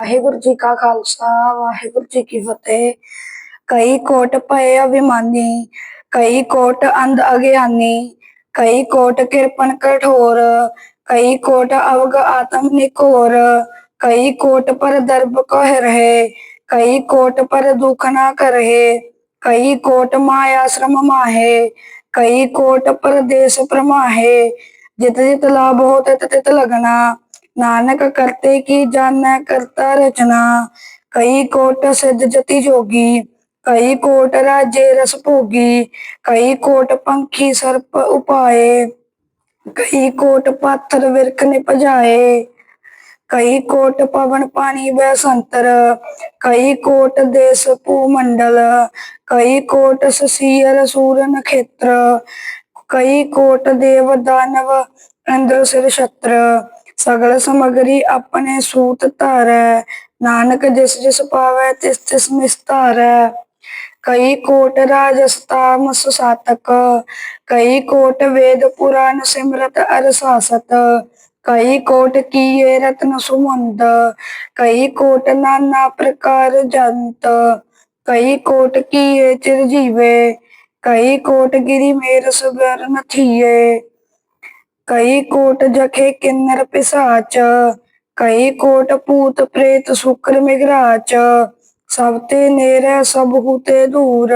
ਵਾਹਿਗੁਰੂ ਜੀ ਕਾ ਖਾਲਸਾ ਵਾਹਿਗੁਰੂ ਜੀ ਕੀ ਫਤਿਹ ਕਈ ਕੋਟ ਪਏ ਅਭਿਮਾਨੀ ਕਈ ਕੋਟ ਅੰਧ ਅਗਿਆਨੀ ਕਈ ਕੋਟ ਕਿਰਪਨ ਕਠੋਰ ਕਈ ਕੋਟ ਅਵਗ ਆਤਮ ਨਿਕੋਰ ਕਈ ਕੋਟ ਪਰ ਦਰਬ ਕਹ ਰਹੇ ਕਈ ਕੋਟ ਪਰ ਦੁਖ ਨਾ ਕਰਹਿ ਕਈ ਕੋਟ ਮਾਇਆ श्रम माहे कई कोट परदेश प्रमाहे जित जित लाभ हो तित तित लगना नानक करते की जान करता रचना। कई कोट सिद्ध जति जोगी, कई कोट राज्य रस भोगी, कई कोट पंखी सर्प उपाए कई कोट पाथर विरक निपजाए कई कोट पवन पानी वह संतर, कई कोट देश भूमंडल कई कोट ससीर सूर नक्षत्र, कई कोट देव दानव इंद्र सिर छत्र ਸਗਲ ਸਮਗਰੀ ਆਪਣੇ ਸੂਤ ਧਾਰੈ। ਨਾਨਕ ਜਿਸ ਜਿਸ ਪਾਵੈ, ਤਿਸ ਤਿਸ ਮਿਸਤਾਰੈ ਕਈ ਕੋਟ ਰਾਜਸਤਾ ਮਸ ਸਾਤਕ। ਕਈ ਕੋਟ ਵੇਦ ਪੁਰਾਨ ਸਿਮਰਤ ਅਰਸਾਸਤ ਕਈ ਕੋਟ ਕੀਏ ਰਤਨ ਸੁਮੰਦ। ਕਈ ਕੋਟ ਨਾਨਾ ਪ੍ਰਕਾਰ ਜੰਤ। ਕਈ ਕੋਟ ਕੀਏ ਚਿਰ ਜੀਵੇ। ਕਈ ਕੋਟ ਗਿਰੀ ਮੇਰ ਸਬਰਨ ਥੀਏ। कई कोट जखे किन्नर पिसाच, कई कोट पूत प्रेत शुक्र मिगराच। सब ते नेरे, सब हुते दूर।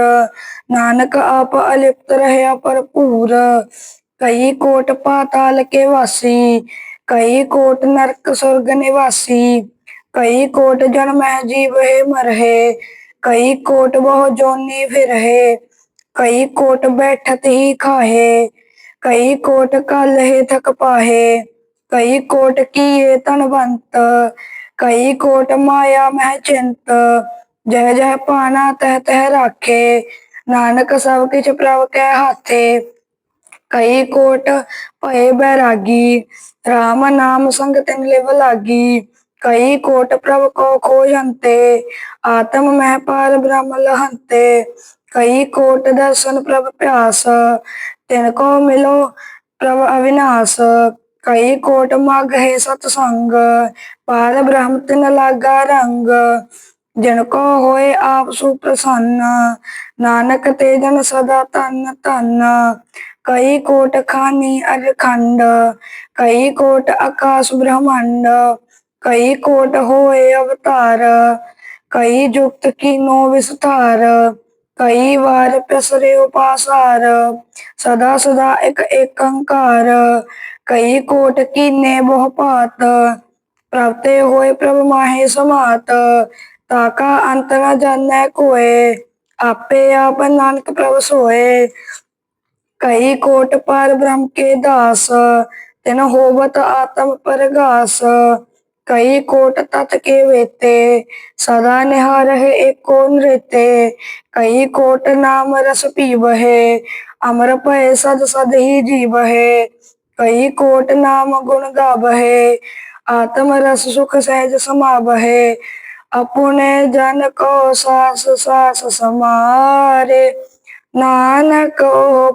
नानक आप अलिप्त रहे भरपूर कई कोट पाताल के वासी, कई कोट नरक स्वर्ग निवासी। कई कोट जन्म जीव है मर है कई कोट बहु जोनी फिर कई कोट बैठत ही खाहे। कई कोट कल है थक पाहे, कई कोट की किए तनवंत कई कोट माया मह चिंत। जह जह पाना तह तह राखे, नानक सब किछ प्रभ के हाथे। कई कोट भय बैरागी, राम नाम संग तिन लिव लागी। कई कोट प्रभ को खोजंते, आत्म मह पार ब्रह्म लहंते। कई कोट दर्शन प्रभ प्यास तिनको मिलो प्रभ अविनाश कई कोट माग है सत्संग पार ब्रह्म तिन लागा रंग जिनको होए आप सुप्रसन्न नानक ते जन सदा तन तन कई कोट खानी अरखंड कई कोट आकाश ब्रह्मांड कई कोट होए अवतार कई जुक्त कीनो विस्तार कई बार प्रसरे उपासार सदा सदा एक एकंकार कई कोट कीने बहु पात प्राप्ते होए प्रभ माहे समात ताका अंत न जाने कोए आपे आप नानक प्रभ सोए कई कोट पार ब्रह्म के दास तिन होवत आत्म परगास कई कोट तत् के वेते, सदा निहार है एको नृत्य कई कोट नाम रस पीव है अमर पय सद सद ही जीव है कई कोट नाम गुण गाव है आत्म रस सुख सहज समाव है अपने जन को सास सास समारे। नानक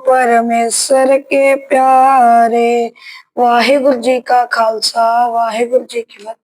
परमेश्वर के प्यारे। वाहिगुरु जी का खालसा वाहिगुरु जी की फतेह